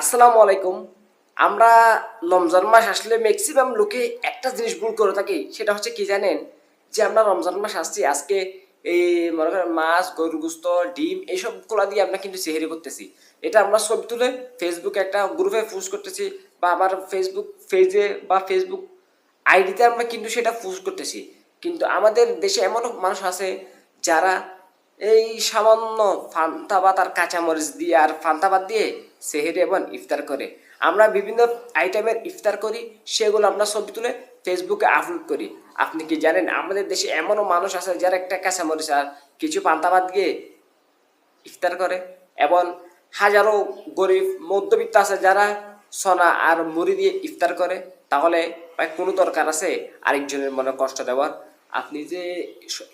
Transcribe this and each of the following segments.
আসসালামু আলাইকুম। আমরা রমজান মাস আসলে ম্যাক্সিমাম লোকে একটা জিনিস ভুল করে থাকি, সেটা হচ্ছে কি জানেন? যে আমরা রমজান মাস আসছি, আজকে এই মনে করেন মাছ, গরুর গুস্ত, ডিম এইসবগুলা দিয়ে আমরা কিন্তু সেহেরি করতেছি। এটা আমরা ছবি তুলে ফেসবুকে একটা গ্রুপে পোস্ট করতেছি বা আমার ফেসবুক পেজে বা ফেসবুক আইডিতে আমরা কিন্তু সেটা পোস্ট করতেছি। কিন্তু আমাদের দেশে এমন মানুষ আছে যারা এই সামান্য ফান্তা ভাত আর কাঁচামরিচ দিয়ে আর ফান্তা ভাত দিয়ে সেহেরি এবং ইফতার করে। আমরা বিভিন্ন আইটেমের ইফতার করি, সেগুলো আমরা ছবি তুলে ফেসবুকে আপলোড করি। আপনি কি জানেন, আমাদের দেশে এমনও মানুষ আছে যারা একটা কাঁচামরিচ আর কিছু পান্তা ভাত দিয়ে ইফতার করে এবং হাজারো গরিব মধ্যবিত্ত আছে যারা সোনা আর মুড়ি দিয়ে ইফতার করে। তাহলে ভাই, কোনো দরকার আছে আরেকজনের মনে কষ্ট দেওয়ার? আপনি যে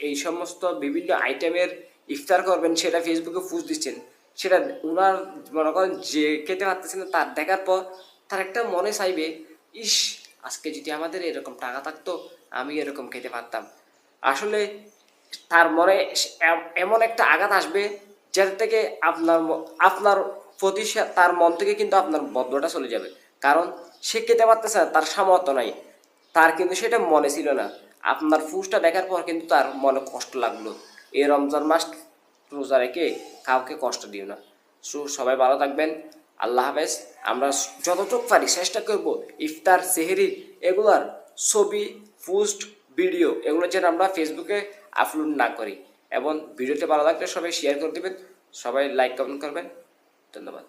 এই সমস্ত বিভিন্ন আইটেমের ইফতার করবেন, সেটা ফেসবুকে পোস্ট দিচ্ছেন। সেটা ওনার মনে করেন যে খেতে পারতেছেন তার দেখার পর তার একটা মনে চাইবে, ইস, আজকে যদি আমাদের এরকম টাকা থাকতো, আমি এরকম খেতে পারতাম। আসলে তার মনে এমন একটা আঘাত আসবে, যার থেকে আপনার আপনার প্রতি তার মন থেকে কিন্তু আপনার বদ্ধটা চলে যাবে। কারণ সে খেতে পারতেছে না, তার সামর্থ্য নাই। তার কিন্তু সেটা মনে ছিল না। আপনার ফুসটা দেখার পর কিন্তু তার মনে কষ্ট লাগল। এই রমজান মাস রোজা রেখে কাউকে কষ্ট দিও না। সো সবাই ভালো থাকবেন। আল্লাহ হাফেজ। আমরা যতটুকু পারি চেষ্টা করব ইফতার, সেহেরি এগুলার ছবি, পোস্ট, ভিডিও এগুলো যেন আমরা ফেসবুকে আপলোড না করি। এবং ভিডিওতে ভালো লাগলে সবাই শেয়ার করে দেবেন। সবাই লাইক কমেন্ট করবেন। ধন্যবাদ।